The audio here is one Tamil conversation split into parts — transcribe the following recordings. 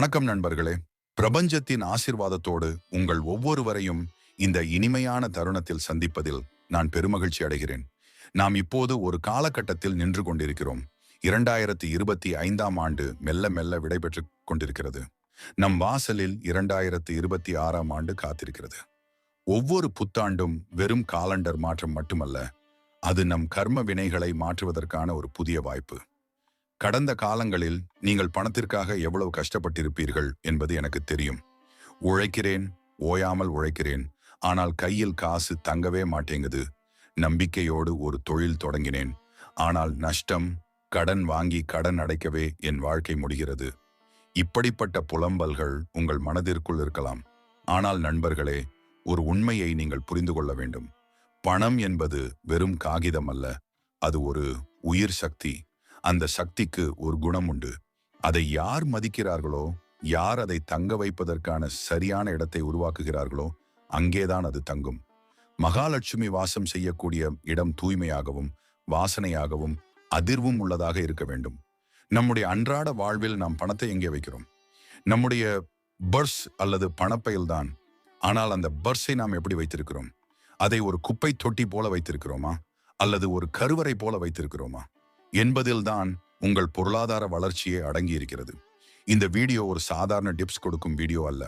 வணக்கம் நண்பர்களே. பிரபஞ்சத்தின் ஆசிர்வாதத்தோடு உங்கள் ஒவ்வொருவரையும் இந்த இனிமையான தருணத்தில் சந்திப்பதில் நான் பெருமகிழ்ச்சி அடைகிறேன். நாம் இப்போது ஒரு காலகட்டத்தில் நின்று கொண்டிருக்கிறோம். இரண்டாயிரத்தி இருபத்தி ஐந்தாம் ஆண்டு மெல்ல மெல்ல விடைபெற்று கொண்டிருக்கிறது. நம் வாசலில் இரண்டாயிரத்தி இருபத்தி ஆறாம் ஆண்டு காத்திருக்கிறது. ஒவ்வொரு புத்தாண்டும் வெறும் காலண்டர் மாற்றம் மட்டுமல்ல அது நம் கர்ம வினைகளை மாற்றுவதற்கான ஒரு புதிய வாய்ப்பு. கடந்த காலங்களில் நீங்கள் பணத்திற்காக எவ்வளவு கஷ்டப்பட்டிருப்பீர்கள் என்பது எனக்கு தெரியும். உழைக்கிறேன் ஓயாமல் உழைக்கிறேன். ஆனால் கையில் காசு தங்கவே மாட்டேங்குது. நம்பிக்கையோடு ஒரு தொழில் தொடங்கினேன். ஆனால் நஷ்டம் கடன் வாங்கி கடன் அடைக்கவே என் வாழ்க்கை முடிகிறது. இப்படிப்பட்ட புலம்பல்கள் உங்கள் மனதிற்குள் இருக்கலாம். ஆனால் நண்பர்களே ஒரு உண்மையை நீங்கள் புரிந்து கொள்ள வேண்டும். பணம் என்பது வெறும் காகிதம் அல்ல. அது ஒரு உயிர் சக்தி. அந்த சக்திக்கு ஒரு குணம் உண்டு. அதை யார் மதிக்கிறார்களோ யார் அதை தங்க வைப்பதற்கான சரியான இடத்தை உருவாக்குகிறார்களோ அங்கேதான் அது தங்கும். மகாலட்சுமி வாசம் செய்யக்கூடிய இடம் தூய்மையாகவும் வாசனையாகவும் அதிர்வும் உள்ளதாக இருக்க வேண்டும். நம்முடைய அன்றாட வாழ்வில் நாம் பணத்தை எங்கே வைக்கிறோம்? நம்முடைய பர்ஸ் அல்லது பணப்பையில்தான். ஆனால் அந்த பர்ஸை நாம் எப்படி வைத்திருக்கிறோம்? அதை ஒரு குப்பை தொட்டி போல வைத்திருக்கிறோமா? அல்லது ஒரு கருவறை போல வைத்திருக்கிறோமா? என்பதில்தான் உங்கள் பொருளாதார வளர்ச்சியே அடங்கி இருக்கிறது இந்த வீடியோ ஒரு சாதாரண டிப்ஸ் கொடுக்கும் வீடியோ அல்ல.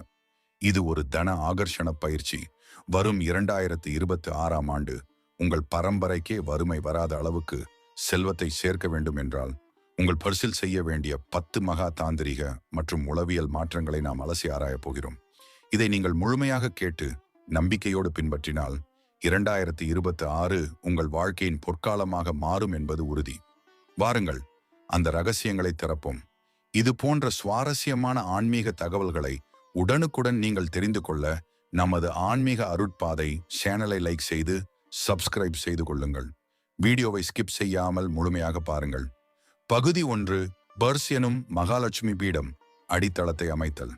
இது ஒரு தன ஆகர்ஷண பயிற்சி. வரும் இரண்டாயிரத்து இருபத்தி ஆறாம் ஆண்டு உங்கள் பரம்பரைக்கே வறுமை வராத அளவுக்கு செல்வத்தை சேர்க்க வேண்டும் என்றால் உங்கள் பரிசில் செய்ய வேண்டிய பத்து மகா தாந்திரிக மற்றும் உளவியல் மாற்றங்களை நாம் அலசி ஆராயப் போகிறோம். இதை நீங்கள் முழுமையாக கேட்டு நம்பிக்கையோடு பின்பற்றினால் இரண்டாயிரத்தி இருபத்தி ஆறு உங்கள் வாழ்க்கையின் பொற்காலமாக மாறும் என்பது உறுதி. வாருங்கள் அந்த ரகசியங்களை திறப்போம். இது போன்ற சுவாரஸ்யமான ஆன்மீக தகவல்களை உடனுக்குடன் நீங்கள் தெரிந்து கொள்ள நமது ஆன்மீக அருட்பாதை சேனலை லைக் செய்து சப்ஸ்கிரைப் செய்து கொள்ளுங்கள். வீடியோவை ஸ்கிப் செய்யாமல் முழுமையாக பாருங்கள். பகுதி ஒன்று பர்ஸ் எனும் மகாலட்சுமி பீடம் அடித்தளத்தை அமைத்தல்.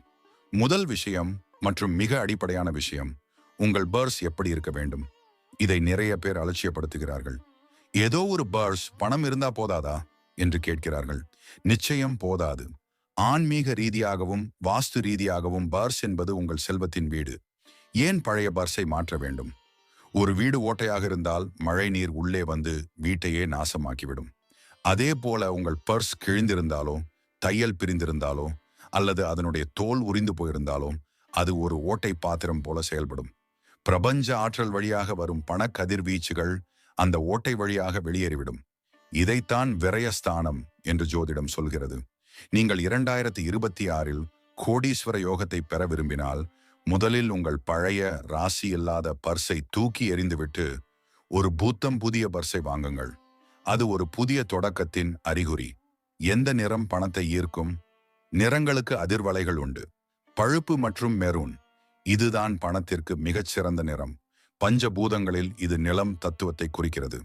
முதல் விஷயம் மற்றும் மிக அடிப்படையான விஷயம் உங்கள் பர்ஸ் எப்படி இருக்க வேண்டும்? இதை நிறைய பேர் அலட்சியப்படுத்துகிறார்கள். ஏதோ ஒரு பர்ஸ் பணம் இருந்தா போதாதா? என்று கேட்கிறார்கள். நிச்சயம் போதாது. ஆன்மீக ரீதியாகவும் வாஸ்து ரீதியாகவும் பர்ஸ் என்பது உங்கள் செல்வத்தின் வீடு. ஏன் பழைய பர்ஸை மாற்ற வேண்டும்? ஒரு வீடு ஓட்டையாக இருந்தால் மழை நீர் உள்ளே வந்து வீட்டையே நாசமாக்கிவிடும். அதே போல உங்கள் பர்ஸ் கிழிந்திருந்தாலோ தையல் பிரிந்திருந்தாலோ அல்லது அதனுடைய தோல் உறிந்து போயிருந்தாலோ அது ஒரு ஓட்டை பாத்திரம் போல செயல்படும். பிரபஞ்ச ஆற்றல் வழியாக வரும் பண கதிர்வீச்சுகள் அந்த ஓட்டை வழியாக வெளியேறிவிடும். இதைத்தான் விரயஸ்தானம் என்று ஜோதிடம் சொல்கிறது. நீங்கள் இரண்டாயிரத்தி இருபத்தி ஆறில் கோடீஸ்வர யோகத்தை பெற விரும்பினால் முதலில் உங்கள் பழைய ராசி இல்லாத பர்ஸை தூக்கி எறிந்துவிட்டு ஒரு பூத்தம் புதிய பர்ஸை வாங்குங்கள். அது ஒரு புதிய தொடக்கத்தின் அறிகுறி. எந்த நிறம் பணத்தை ஈர்க்கும்? நிறங்களுக்கு அதிர்வலைகள் உண்டு. பழுப்பு மற்றும் மெரூன். இதுதான் பணத்திற்கு மிகச்சிறந்த நிறம். பஞ்சபூதங்களில் இது நிலம் தத்துவத்தை குறிக்கிறது.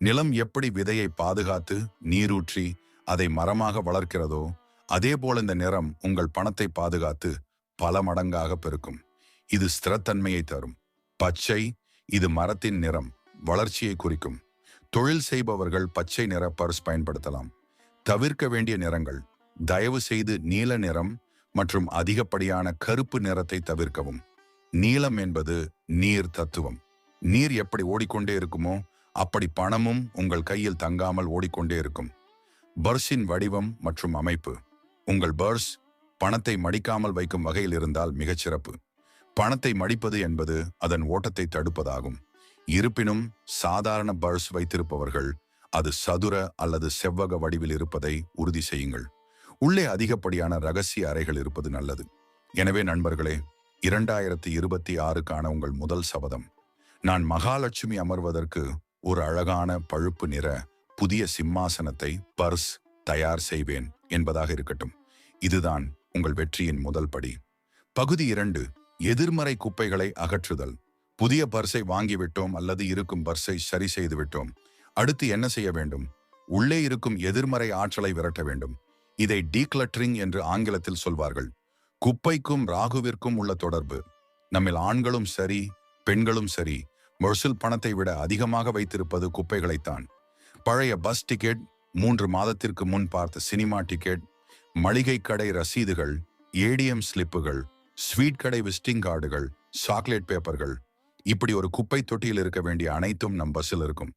நிலம் எப்படி விதையை பாதுகாத்து நீரூற்றி அதை மரமாக வளர்க்கிறதோ அதே போல இந்த நிறம் உங்கள் பணத்தை பாதுகாத்து பல மடங்காக பெருக்கும். இது ஸ்திரத்தன்மையை தரும். பச்சை இது மரத்தின் நிறம் வளர்ச்சியை குறிக்கும். தொழில் செய்பவர்கள் பச்சை நிற பர்ஸ் பயன்படுத்தலாம். தவிர்க்க வேண்டிய நிறங்கள் தயவு செய்து நீல நிறம் மற்றும் அதிகப்படியான கருப்பு நிறத்தை தவிர்க்கவும். நீளம் என்பது நீர் தத்துவம். நீர் எப்படி ஓடிக்கொண்டே இருக்குமோ அப்படி பணமும் உங்கள் கையில் தங்காமல் ஓடிக்கொண்டே இருக்கும். பர்ஸின் வடிவம் மற்றும் அமைப்பு. உங்கள் பர்ஸ் பணத்தை மடிக்காமல் வைக்கும் வகையில் இருந்தால் மிகச்சிறப்பு பணத்தை மடிப்பது என்பது அதன் ஓட்டத்தை தடுப்பதாகும். இருப்பினும் சாதாரண பர்ஸ் வைத்திருப்பவர்கள் அது சதுர அல்லது செவ்வக வடிவில் இருப்பதை உறுதி செய்யுங்கள். உள்ளே அதிகப்படியான ரகசிய அறைகள் இருப்பது நல்லது. எனவே நண்பர்களே இரண்டாயிரத்தி இருபத்தி ஆறுக்கான உங்கள் முதல் சபதம். நான் மகாலட்சுமி அமர்வதற்கு ஒரு அழகான பழுப்பு நிற புதிய சிம்மாசனத்தை பர்ஸ் தயார் செய்வேன் என்பதாக இருக்கட்டும். இதுதான் உங்கள் வெற்றியின் முதல் படி. பகுதி இரண்டு எதிர்மறை குப்பைகளை அகற்றுதல். புதிய பர்ஸை வாங்கிவிட்டோம் அல்லது இருக்கும் பர்ஸை சரி செய்து விட்டோம் அடுத்து என்ன செய்ய வேண்டும்? உள்ளே இருக்கும் எதிர்மறை ஆற்றலை விரட்ட வேண்டும். இதை டீக்ளட்டரிங் என்று ஆங்கிலத்தில் சொல்வார்கள். குப்பைக்கும் ராகுவிற்கும் உள்ள தொடர்பு. நம்மில் ஆண்களும் சரி பெண்களும் சரி மொர்சில் பணத்தை விட அதிகமாக வைத்திருப்பது குப்பைகளைத்தான். பழைய பஸ் டிக்கெட் மூன்று மாதத்திற்கு முன் பார்த்த சினிமா டிக்கெட் மளிகை கடை ரசீதுகள் ஏடிஎம் ஸ்லிப்புகள் ஸ்வீட் கடை விசிட்டிங் கார்டுகள் சாக்லேட் பேப்பர்கள். இப்படி ஒரு குப்பை தொட்டியில் இருக்க வேண்டிய அனைத்தும் நம் பஸ்ஸில் இருக்கும்.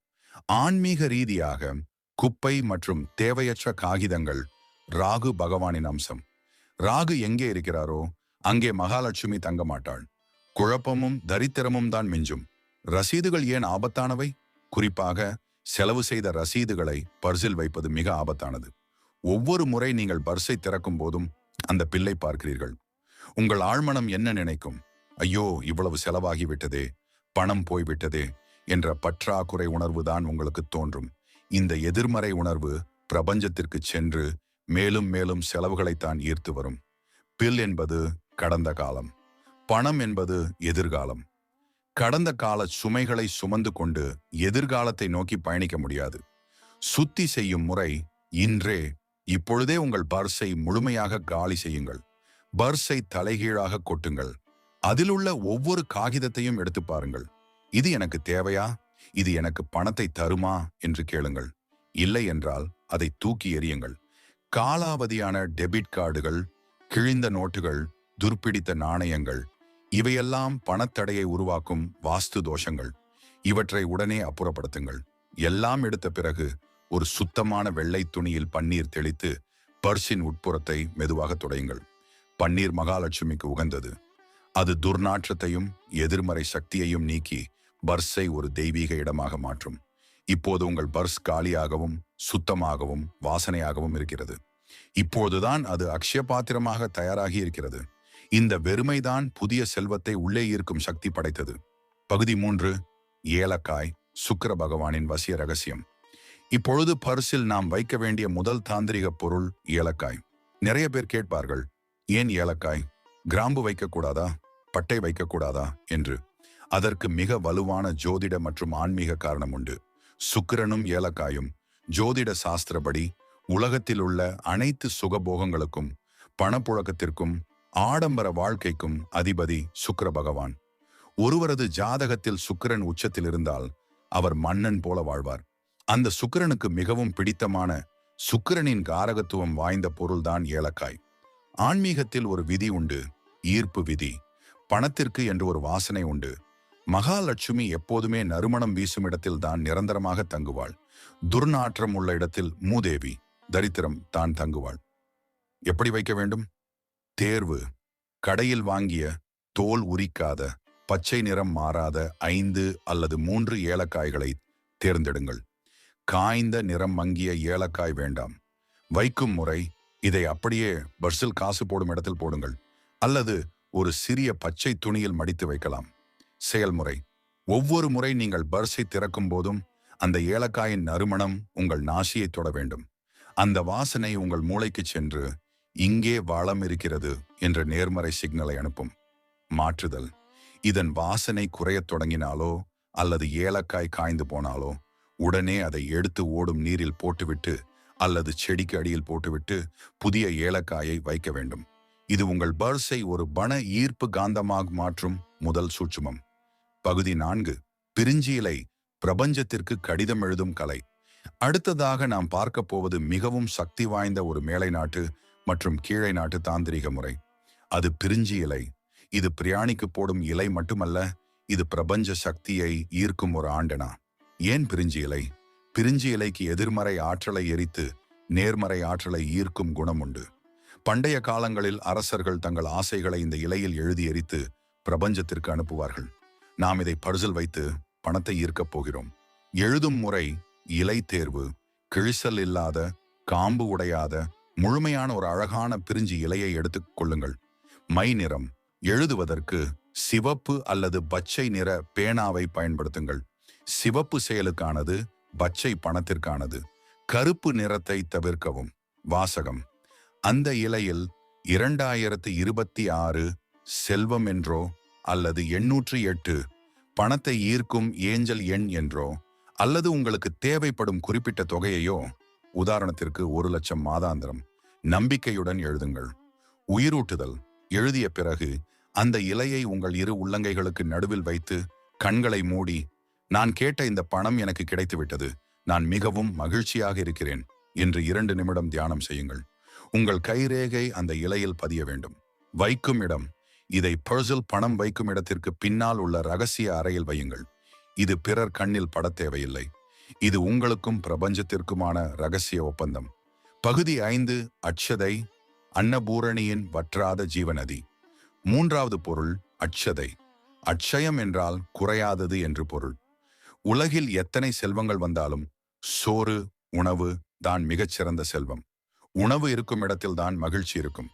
ஆன்மீக ரீதியாக குப்பை மற்றும் தேவையற்ற காகிதங்கள் ராகு பகவானின் அம்சம். ராகு எங்கே இருக்கிறாரோ அங்கே மகாலட்சுமி தங்க மாட்டாள் குழப்பமும் தரித்திரமும் தான் மிஞ்சும். ரசீதுகள் ஏன் ஆபத்தானவை? குறிப்பாக செலவு செய்த ரசீதுகளை பர்சில் வைப்பது மிக ஆபத்தானது. ஒவ்வொரு முறை நீங்கள் பர்ஸை திறக்கும் போதும் அந்த பில்லை பார்க்கிறீர்கள். உங்கள் ஆழ்மனம் என்ன நினைக்கும்? ஐயோ இவ்வளவு செலவாகிவிட்டதே பணம் போய்விட்டதே என்ற பற்றாக்குறை உணர்வு தான் உங்களுக்கு தோன்றும். இந்த எதிர்மறை உணர்வு பிரபஞ்சத்திற்கு சென்று மேலும் மேலும் செலவுகளைத்தான் ஈர்த்து வரும். பில் என்பது கடந்த காலம். பணம் என்பது எதிர்காலம். கடந்த கால சுமைகளை சுமந்து கொண்டு எதிர்காலத்தை நோக்கி பயணிக்க முடியாது. சுத்தி செய்யும் முறை இன்றே. இப்பொழுதே உங்கள் பர்ஸை முழுமையாக காலி செய்யுங்கள். பர்ஸை தலைகீழாக கொட்டுங்கள். அதிலுள்ள ஒவ்வொரு காகிதத்தையும் எடுத்து பாருங்கள். இது எனக்கு தேவையா? இது எனக்கு பணத்தை தருமா? என்று கேளுங்கள். இல்லை என்றால் அதை தூக்கி எறியுங்கள். காலாவதியான டெபிட் கார்டுகள் கிழிந்த நோட்டுகள் துர்ப்பிடித்த நாணயங்கள் இவையெல்லாம் பணத்தடையை உருவாக்கும் வாஸ்து தோஷங்கள். இவற்றை உடனே அப்புறப்படுத்துங்கள். எல்லாம் எடுத்த பிறகு ஒரு சுத்தமான வெள்ளை துணியில் பன்னீர் தெளித்து பர்சின் உட்புறத்தை மெதுவாக துடையுங்கள். பன்னீர் மகாலட்சுமிக்கு உகந்தது. அது துர்நாற்றத்தையும் எதிர்மறை சக்தியையும் நீக்கி பர்ஸை ஒரு தெய்வீக இடமாக மாற்றும். இப்போது உங்கள் பர்ஸ் காலியாகவும் சுத்தமாகவும் வாசனையாகவும் இருக்கிறது. இப்போதுதான் அது அக்ஷய பாத்திரமாக தயாராகி இருக்கிறது. இந்த வெறுமைதான் புதிய செல்வத்தை உள்ளே ஈர்க்கும் சக்தி படைத்தது. பகுதி மூன்று ஏலக்காய் சுக்கர பகவானின் வசிய ரகசியம். இப்பொழுது பரிசில் நாம் வைக்க வேண்டிய முதல் தாந்திரிக பொருள் ஏலக்காய். நிறைய பேர் கேட்பார்கள் ஏன் ஏலக்காய்? கிராம்பு வைக்கக்கூடாதா? பட்டை வைக்கக்கூடாதா? என்று. அதற்கு மிக வலுவான ஜோதிட மற்றும் ஆன்மீக காரணம் உண்டு. சுக்கிரனும் ஏலக்காயும் ஜோதிட சாஸ்திரப்படி உலகத்தில் உள்ள அனைத்து சுகபோகங்களுக்கும் பணப்புழக்கத்திற்கும் ஆடம்பர வாழ்க்கைக்கும் அதிபதி சுக்கர பகவான். ஒருவரது ஜாதகத்தில் சுக்கிரன் உச்சத்தில் இருந்தால் அவர் மன்னன் போல வாழ்வார். அந்த சுக்கிரனுக்கு மிகவும் பிடித்தமான சுக்கிரனின் காரகத்துவம் வாய்ந்த பொருள்தான் ஏலக்காய். ஆன்மீகத்தில் ஒரு விதி உண்டு ஈர்ப்பு விதி. பணத்திற்கு என்று ஒரு வாசனை உண்டு. மகாலட்சுமி எப்போதுமே நறுமணம் வீசும் இடத்தில்தான் நிரந்தரமாக தங்குவாள். துர்நாற்றம் உள்ள இடத்தில் மூதேவி தரித்திரம் தான் தங்குவாள். எப்படி வைக்க வேண்டும்? தேர்வு. கடையில் வாங்கிய தோல் உரிக்காத பச்சை நிறம் மாறாத ஐந்து அல்லது மூன்று ஏலக்காய்களை தேர்ந்தெடுங்கள். காய்ந்த நிறம் மங்கிய ஏலக்காய் வேண்டாம். வைக்கும் முறை இதை அப்படியே பர்ஸில் காசு போடும் இடத்தில் போடுங்கள். அல்லது ஒரு சிறிய பச்சை துணியில் மடித்து வைக்கலாம். செயல்முறை. ஒவ்வொரு முறை நீங்கள் பர்ஸை திறக்கும் போதும் அந்த ஏலக்காயின் நறுமணம் உங்கள் நாசியை தொட வேண்டும். அந்த வாசனை உங்கள் மூளைக்கு சென்று இங்கே வளம் இருக்கிறது என்ற நேர்மறை சிக்னலை அனுப்பும். மாற்றுதல். இதன் வாசனை குறையத் தொடங்கினாலோ அல்லது ஏலக்காய் காய்ந்து போனாலோ உடனே அதை எடுத்து ஓடும் நீரில் போட்டுவிட்டு அல்லது செடிக்கு அடியில் போட்டுவிட்டு புதிய ஏலக்காயை வைக்க வேண்டும். இது உங்கள் பர்ஸை ஒரு பண ஈர்ப்பு காந்தமாக மாற்றும் முதல் சூட்சுமம். பகுதி நான்கு. பிரிஞ்சியலை பிரபஞ்சத்திற்கு கடிதம் எழுதும் கலை. அடுத்ததாக நாம் பார்க்க போவது மிகவும் சக்தி வாய்ந்த ஒரு மேலை நாட்டு மற்றும் கீழை நாட்டு தாந்திரிக முறை. அது பிரிஞ்சி இலை. இது பிரியாணிக்கு போடும் இலை மட்டுமல்ல இது பிரபஞ்ச சக்தியை ஈர்க்கும் ஒரு ஆண்டனா. ஏன் பிரிஞ்சி இலை? பிரிஞ்சி இலைக்கு எதிர்மறை ஆற்றலை எரித்து நேர்மறை ஆற்றலை ஈர்க்கும் குணம் உண்டு. பண்டைய காலங்களில் அரசர்கள் தங்கள் ஆசைகளை இந்த இலையில் எழுதி எரித்து பிரபஞ்சத்திற்கு அனுப்புவார்கள். நாம் இதை பரிசில் வைத்து பணத்தை ஈர்க்கப் போகிறோம். எழுதும் முறை இலை தேர்வு கிழிசல் இல்லாத காம்பு உடையாத முழுமையான ஒரு அழகான பிரிஞ்சு இலையை எடுத்துக் கொள்ளுங்கள். மை நிறம் எழுதுவதற்கு சிவப்பு அல்லது பச்சை நிற பேனாவை பயன்படுத்துங்கள். சிவப்பு செயலுக்கானது பச்சை பணத்திற்கானது. கருப்பு நிறத்தை தவிர்க்கவும். வாசகம் அந்த இலையில் இரண்டாயிரத்து இருபத்தி ஆறு செல்வம் என்றோ அல்லது எண்ணூற்றி எட்டு பணத்தை ஈர்க்கும் ஏஞ்சல் எண் என்றோ அல்லது உங்களுக்கு தேவைப்படும் குறிப்பிட்ட தொகையையோ உதாரணத்திற்கு ஒரு லட்சம் மாதாந்திரம் நம்பிக்கையுடன் எழுதுங்கள். உயிரூட்டுதல் எழுதிய பிறகு அந்த இலையை உங்கள் இரு உள்ளங்கைகளுக்கு நடுவில் வைத்து கண்களை மூடி நான் கேட்ட இந்த பணம் எனக்கு கிடைத்துவிட்டது. நான் மிகவும் மகிழ்ச்சியாக இருக்கிறேன் என்று இரண்டு நிமிடம் தியானம் செய்யுங்கள். உங்கள் கைரேகை அந்த இலையில் பதிய வேண்டும். வைக்கும் இடம் இதை பர்சில் பணம் வைக்கும் இடத்திற்கு பின்னால் உள்ள ரகசிய அறையில் வையுங்கள். இது பிறர் கண்ணில் பட தேவையில்லை. இது உங்களுக்கும் பிரபஞ்சத்திற்குமான ரகசிய ஒப்பந்தம். பகுதி ஐந்து அட்சதை அன்னபூரணியின் வற்றாத ஜீவநதி. மூன்றாவது பொருள் அட்சதை. அட்சயம் என்றால் குறையாதது என்று பொருள். உலகில் எத்தனை செல்வங்கள் வந்தாலும் சோறு உணவு தான் மிகச்சிறந்த செல்வம். உணவு இருக்கும் இடத்தில்தான் மகிழ்ச்சி இருக்கும்.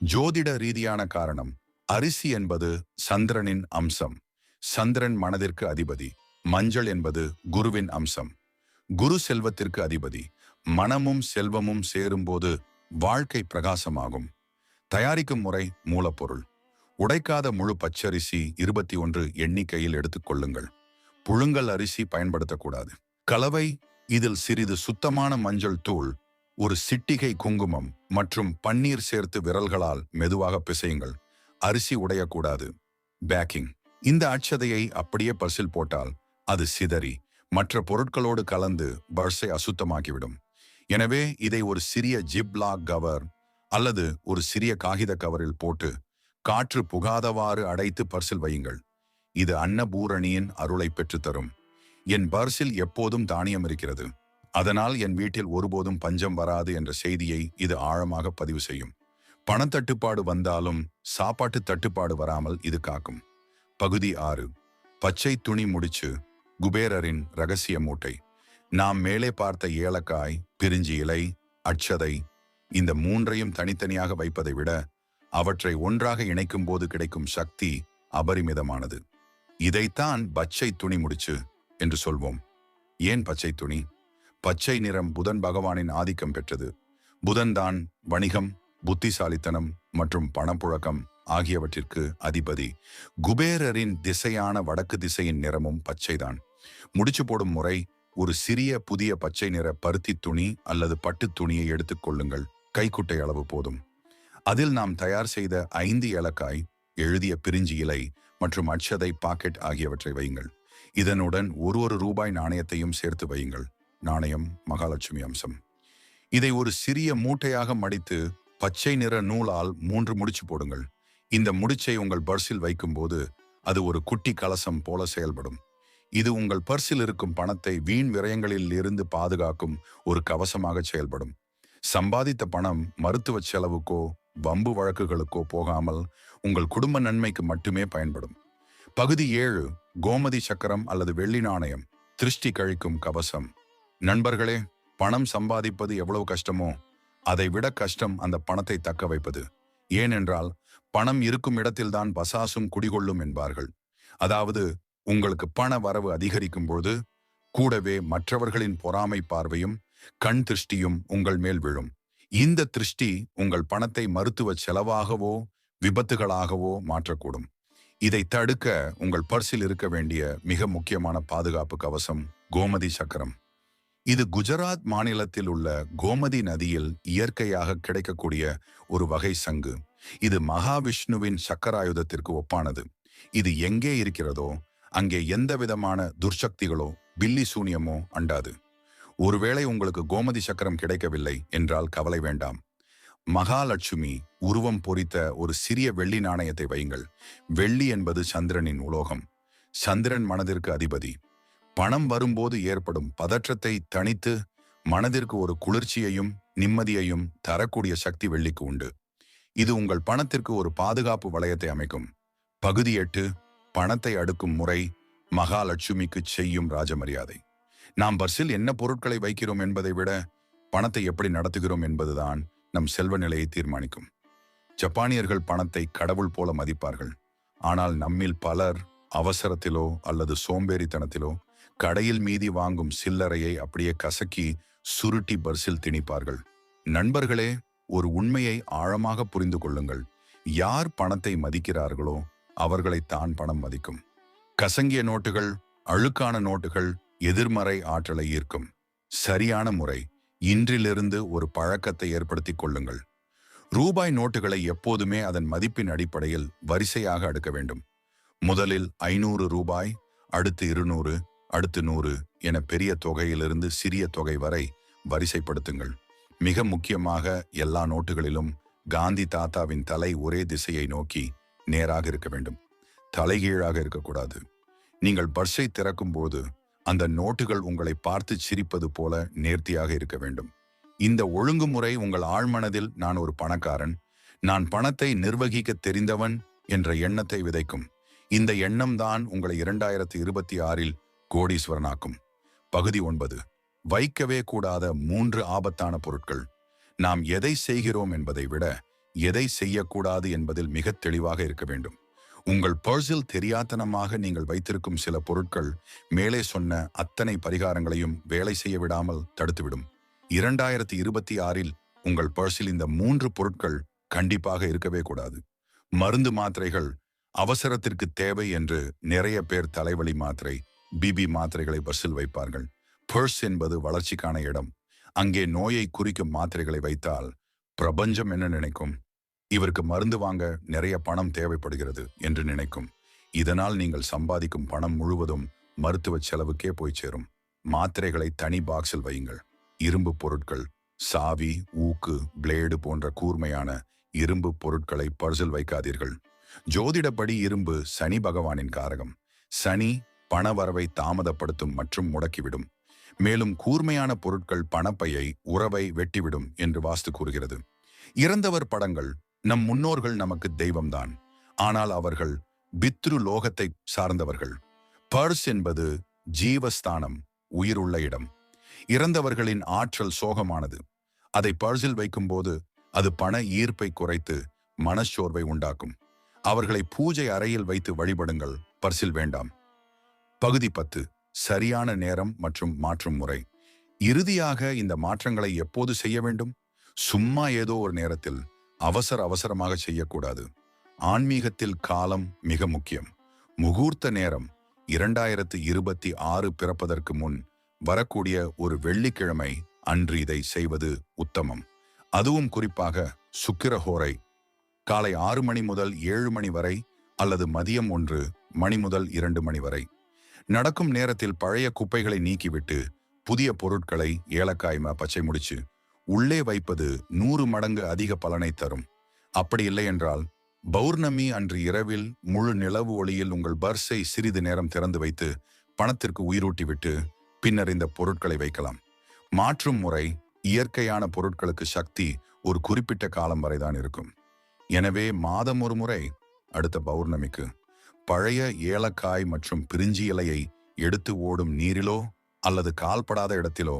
ஜோதிட ரீதியான காரணம் அரிசி என்பது சந்திரனின் அம்சம் சந்திரன் மனதிற்கு அதிபதி மஞ்சள் என்பது குருவின் அம்சம். குரு செல்வத்திற்கு அதிபதி மனமும் செல்வமும் சேரும்போது வாழ்க்கை பிரகாசமாகும். தயாரிக்கும் முறை மூலப்பொருள். உடைக்காத முழு பச்சரிசி இருபத்தி ஒன்று எண்ணிக்கையில் எடுத்துக்கொள்ளுங்கள் புழுங்கல் அரிசி பயன்படுத்தக்கூடாது. கலவை இதில் சிறிது சுத்தமான மஞ்சள் தூள் ஒரு சிட்டிகை குங்குமம் மற்றும் பன்னீர் சேர்த்து விரல்களால் மெதுவாக பிசையுங்கள். அரிசி உடையக்கூடாது. பேக்கிங் இந்த அட்சதையை அப்படியே பர்சில் போட்டால் அது சிதறி மற்ற பொருட்களோடு கலந்து பர்ஸை அசுத்தமாக்கிவிடும். எனவே இதை ஒரு சிறிய ஜிப்லாக் கவர் அல்லது ஒரு சிறிய காகித கவரில் போட்டு காற்று புகாதவாறு அடைத்து பர்சில் வையுங்கள். இது அன்னபூரணியின் அருளை பெற்றுத்தரும். என் பர்சில் எப்போதும் தானியம் இருக்கிறது. அதனால் என் வீட்டில் ஒருபோதும் பஞ்சம் வராது என்ற செய்தியை இது ஆழமாக பதிவு செய்யும். பணத்தட்டுப்பாடு வந்தாலும் சாப்பாட்டு தட்டுப்பாடு வராமல் இது காக்கும். பகுதி ஆறு. பச்சை துணி முடிச்சு குபேரரின் ரகசிய மூட்டை. நாம் மேலே பார்த்த ஏலக்காய் பிரிஞ்சி இலை அச்சதை இந்த மூன்றையும் தனித்தனியாக வைப்பதை விட அவற்றை ஒன்றாக இணைக்கும் போது கிடைக்கும் சக்தி அபரிமிதமானது. இதைத்தான் பச்சை துணி முடிச்சு என்று சொல்வோம். ஏன் பச்சை துணி? பச்சை நிறம் புதன் பகவானின் ஆதிக்கம் பெற்றது. புதன்தான் வணிகம் புத்திசாலித்தனம் மற்றும் பணப்புழக்கம் ஆகியவற்றிற்கு அதிபதி குபேரரின் திசையான வடக்கு திசையின் நிறமும் பச்சைதான். முடிச்சு போடும் முறை ஒரு சிறிய புதிய பச்சை நிற பருத்தி துணி அல்லது பட்டு துணியை எடுத்துக்கொள்ளுங்கள் கைக்குட்டை அளவு போதும். அதில் நாம் தயார் செய்த ஐந்து ஏலக்காய் எழுதிய பிரிஞ்சி இலை மற்றும் அட்சதை பாக்கெட் ஆகியவற்றை வையுங்கள். இதனுடன் ஒரு ஒரு ரூபாய் நாணயத்தையும் சேர்த்து வையுங்கள். நாணயம் மகாலட்சுமி அம்சம். இதை ஒரு சிறிய மூட்டையாக மடித்து பச்சை நிற நூலால் மூன்று முடிச்சு போடுங்கள். இந்த முடிச்சை உங்கள் பர்ஸில் வைக்கும்போது அது ஒரு குட்டி கலசம் போல செயல்படும். இது உங்கள் பர்ஸில் இருக்கும் பணத்தை வீண் விரயங்களில் இருந்து பாதுகாக்கும் ஒரு கவசமாக செயல்படும். சம்பாதித்த பணம் மருத்துவ செலவுக்கோ வம்பு வழக்குகளுக்கோ போகாமல் உங்கள் குடும்ப நன்மைக்கு மட்டுமே பயன்படும். பகுதி ஏழு கோமதி சக்கரம் அல்லது வெள்ளி நாணயம் திருஷ்டி கழிக்கும் கவசம். நண்பர்களே பணம் சம்பாதிப்பது எவ்வளவு கஷ்டமோ அதை விட கஷ்டம் அந்த பணத்தை தக்க வைப்பது. ஏனென்றால் பணம் இருக்கும் இடத்தில்தான் பசாசும் குடிகொள்ளும் என்பார்கள். அதாவது உங்களுக்கு பண வரவு அதிகரிக்கும் பொழுது கூடவே மற்றவர்களின் பொறாமை பார்வையும் கண் திருஷ்டியும் உங்கள் மேல் விழும். இந்த திருஷ்டி உங்கள் பணத்தை மருத்துவ செலவாகவோ விபத்துகளாகவோ மாற்றக்கூடும். இதை தடுக்க உங்கள் பர்சில் இருக்க வேண்டிய மிக முக்கியமான பாதுகாப்பு கவசம் கோமதி சக்கரம். இது குஜராத் மாநிலத்தில் உள்ள கோமதி நதியில் இயற்கையாக கிடைக்கக்கூடிய ஒரு வகை சங்கு. இது மகாவிஷ்ணுவின் சக்கராயுதத்திற்கு ஒப்பானது. இது எங்கே இருக்கிறதோ அங்கே எந்த விதமான துர்சக்திகளோ பில்லி சூனியமோ அண்டாது. ஒருவேளை உங்களுக்கு கோமதி சக்கரம் கிடைக்கவில்லை என்றால் கவலை வேண்டாம். மகாலட்சுமி உருவம் பொறித்த ஒரு சிறிய வெள்ளி நாணயத்தை வையுங்கள். வெள்ளி என்பது சந்திரனின் உலோகம். சந்திரன் மனதிற்கு அதிபதி. பணம் வரும்போது ஏற்படும் பதற்றத்தை தணித்து மனதிற்கு ஒரு குளிர்ச்சியையும் நிம்மதியையும் தரக்கூடிய சக்தி வெள்ளிக்கு உண்டு. இது உங்கள் பணத்திற்கு ஒரு பாதுகாப்பு வளையத்தை அமைக்கும். பகுதி எட்டு பணத்தை அடுக்கும் முறை மகாலட்சுமிக்கு செய்யும் ராஜமரியாதை. நாம் பர்ஸில் என்ன பொருட்களை வைக்கிறோம் என்பதை விட பணத்தை எப்படி நடத்துகிறோம் என்பதுதான் நம் செல்வ நிலையை தீர்மானிக்கும். ஜப்பானியர்கள் பணத்தை கடவுள் போல மதிப்பார்கள். ஆனால் நம்மில் பலர் அவசரத்திலோ அல்லது சோம்பேறித்தனத்திலோ கடையில் மீதி வாங்கும் சில்லறையை அப்படியே கசக்கி சுருட்டி பர்சில் திணிப்பார்கள். நண்பர்களே ஒரு உண்மையை ஆழமாக புரிந்து கொள்ளுங்கள். யார் பணத்தை மதிக்கிறார்களோ அவர்களை தான் பணம் மதிக்கும். கசங்கிய நோட்டுகள் அழுக்கான நோட்டுகள் எதிர்மறை ஆற்றலை ஈர்க்கும். சரியான முறை இன்றிலிருந்து ஒரு பழக்கத்தை ஏற்படுத்திக் கொள்ளுங்கள். ரூபாய் நோட்டுகளை எப்போதுமே அதன் மதிப்பின் அடிப்படையில் வரிசையாக அடுக்க வேண்டும். முதலில் ஐநூறு ரூபாய் அடுத்து இருநூறு அடுத்து நூறு என பெரிய தொகையிலிருந்து சிறிய தொகை வரை வரிசைப்படுத்துங்கள். மிக முக்கியமாக எல்லா நோட்டுகளிலும் காந்தி தாத்தாவின் தலை ஒரே திசையை நோக்கி நேராக இருக்க வேண்டும். தலைகீழாக இருக்கக்கூடாது. நீங்கள் பர்ஸை திறக்கும்போது அந்த நோட்டுகள் உங்களை பார்த்து சிரிப்பது போல நேர்த்தியாக இருக்க வேண்டும். இந்த ஒழுங்குமுறை உங்கள் ஆழ்மனதில் நான் ஒரு பணக்காரன். நான் பணத்தை நிர்வகிக்க தெரிந்தவன் என்ற எண்ணத்தை விதைக்கும். இந்த எண்ணம் தான் உங்களை இரண்டாயிரத்தி இருபத்தி ஆறில் கோடீஸ்வரனாக்கும். பகுதி ஒன்பது. வைக்கவே கூடாத மூன்று ஆபத்தான பொருட்கள். நாம் எதை செய்கிறோம் என்பதை விட எதை செய்யக்கூடாது என்பதில் மிக தெளிவாக இருக்க வேண்டும். உங்கள் பர்சில் தெரியாத்தனமாக நீங்கள் வைத்திருக்கும் சில பொருட்கள் மேலே சொன்ன அத்தனை பரிகாரங்களையும் வேலை செய்ய விடாமல் தடுத்துவிடும். இரண்டாயிரத்தி இருபத்தி ஆறில் உங்கள் பர்சில் இந்த மூன்று பொருட்கள் கண்டிப்பாக இருக்கவே கூடாது. மருந்து மாத்திரைகள் அவசரத்திற்கு தேவை என்று நிறைய பேர் தலைவலி மாத்திரை பிபி மாத்திரைகளை பஸ்ஸில் வைப்பார்கள். பர்ஸ் என்பது வளர்ச்சிக்கான இடம். அங்கே நோயை குறிக்கும் மாத்திரைகளை வைத்தால் பிரபஞ்சம் என்ன நினைக்கும்? இவருக்கு மருந்து வாங்க நிறைய பணம் தேவைப்படுகிறது என்று நினைக்கும். இதனால் நீங்கள் சம்பாதிக்கும் பணம் முழுவதும் மருத்துவ செலவுக்கே போய் சேரும். மாத்திரைகளை தனி பாக்ஸில் வையுங்கள். இரும்பு பொருட்கள் சாவி ஊக்கு பிளேடு போன்ற கூர்மையான இரும்பு பொருட்களை பர்சில் வைக்காதீர்கள். ஜோதிடப்படி இரும்பு சனி பகவானின் காரகம். சனி பணவரவை தாமதப்படுத்தும் மற்றும் முடக்கிவிடும். மேலும் கூர்மையான பொருட்கள் பணப்பையை உறவை வெட்டிவிடும் என்று வாஸ்து கூறுகிறது. இறந்தவர் படங்கள் நம் முன்னோர்கள் நமக்கு தெய்வம்தான். ஆனால் அவர்கள் பித்ரு லோகத்தை சார்ந்தவர்கள். பர்ஸ் என்பது ஜீவஸ்தானம் உயிருள்ள இடம். இறந்தவர்களின் ஆற்றல் சோகமானது. அதை பர்ஸில் வைக்கும்போது அது பண ஈர்ப்பை குறைத்து மனச்சோர்வை உண்டாக்கும். அவர்களை பூஜை அறையில் வைத்து வழிபடுங்கள். பர்சில் வேண்டாம். பகுதி பத்து சரியான நேரம் மற்றும் மாற்றும் முறை. இறுதியாக இந்த மாற்றங்களை எப்போது செய்ய வேண்டும்? சும்மா ஏதோ ஒரு நேரத்தில் அவசர அவசரமாக செய்யக்கூடாது. ஆன்மீகத்தில் காலம் மிக முக்கியம். முகூர்த்த நேரம் இரண்டாயிரத்து இருபத்தி ஆறு பிறப்பதற்கு முன் வரக்கூடிய ஒரு வெள்ளிக்கிழமை அன்று இதை செய்வது உத்தமம். அதுவும் குறிப்பாக சுக்கிரஹோரை காலை ஆறு மணி முதல் ஏழு மணி வரை அல்லது மதியம் ஒன்று மணி முதல் இரண்டு மணி வரை. நடக்கும் நேரத்தில் பழைய குப்பைகளை நீக்கிவிட்டு புதிய பொருட்களை ஏலக்காய் பச்சை முடிச்சு உள்ளே வைப்பது நூறு மடங்கு அதிக பலனை தரும். அப்படி இல்லை என்றால் பௌர்ணமி அன்று இரவில் முழு நிலவு ஒளியில் உங்கள் பர்ஸை சிறிது நேரம் திறந்து வைத்து பணத்திற்கு உயிரூட்டிவிட்டு பின்னர் இந்த பொருட்களை வைக்கலாம். மாற்றும் முறை இயற்கையான பொருட்களுக்கு சக்தி ஒரு குறிப்பிட்ட காலம் வரைதான் இருக்கும். எனவே மாதம் ஒரு முறை அடுத்த பௌர்ணமிக்கு. பழைய ஏலக்காய் மற்றும் பிரிஞ்சி இலையை எடுத்து ஓடும் நீரிலோ அல்லது கால்படாத இடத்திலோ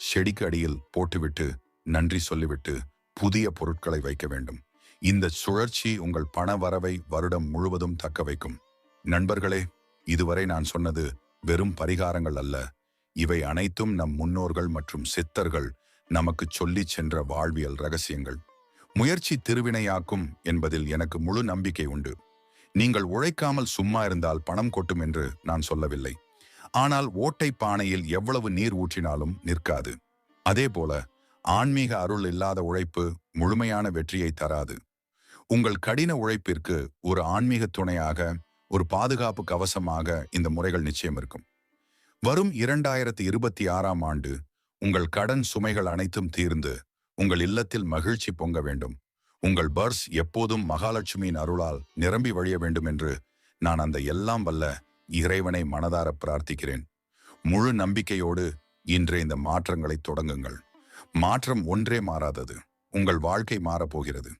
செடிக்கு அடியில் போட்டுவிட்டு நன்றி சொல்லிவிட்டு புதிய பொருட்களை வைக்க வேண்டும். இந்த சுழற்சி உங்கள் பண வரவை வருடம் முழுவதும் தக்க வைக்கும். நண்பர்களே இதுவரை நான் சொன்னது வெறும் பரிகாரங்கள் அல்ல. இவை அனைத்தும் நம் முன்னோர்கள் மற்றும் சித்தர்கள் நமக்கு சொல்லிச் சென்ற வாழ்வியல் ரகசியங்கள். முயற்சி திருவினையாக்கும் என்பதில் எனக்கு முழு நம்பிக்கை உண்டு. நீங்கள் உழைக்காமல் சும்மா இருந்தால் பணம் கொட்டும் என்று நான் சொல்லவில்லை. ஆனால் ஓட்டை பானையில் எவ்வளவு நீர் ஊற்றினாலும் நிற்காது. அதே போல ஆன்மீக அருள் இல்லாத உழைப்பு முழுமையான வெற்றியை தராது. உங்கள் கடின உழைப்பிற்கு ஒரு ஆன்மீக துணையாக ஒரு பாதுகாப்பு கவசமாக இந்த முறைகள் நிச்சயம் இருக்கும். வரும் இரண்டாயிரத்தி இருபத்தி ஆறாம் ஆண்டு உங்கள் கடன் சுமைகள் அனைத்தும் தீர்ந்து உங்கள் இல்லத்தில் மகிழ்ச்சி பொங்க வேண்டும். உங்கள் பர்ஸ் எப்போதும் மகாலட்சுமியின் அருளால் நிரம்பி வழிய வேண்டும் என்று நான் அந்த எல்லாம் வல்ல இறைவனை மனதார பிரார்த்திக்கிறேன். முழு நம்பிக்கையோடு இன்றே இந்த மாற்றங்களை தொடங்குங்கள். மாற்றம் ஒன்றே மாறாதது. உங்கள் வாழ்க்கை மாறப்போகிறது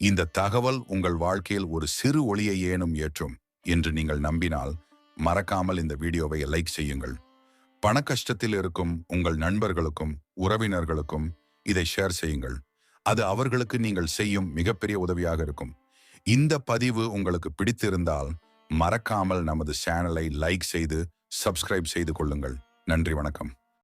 இந்த தகவல் உங்கள் வாழ்க்கையில் ஒரு சிறு ஒளியை ஏனும் ஏற்றும் என்று நீங்கள் நம்பினால் மறக்காமல் இந்த வீடியோவை லைக் செய்யுங்கள். பண கஷ்டத்தில் இருக்கும் உங்கள் நண்பர்களுக்கும் உறவினர்களுக்கும் இதை ஷேர் செய்யுங்கள். அது அவர்களுக்கு நீங்கள் செய்யும் மிகப்பெரிய உதவியாக இருக்கும். இந்த பதிவு உங்களுக்கு பிடித்திருந்தால் மறக்காமல் நமது சேனலை லைக் செய்து சப்ஸ்கிரைப் செய்து கொள்ளுங்கள். நன்றி வணக்கம்.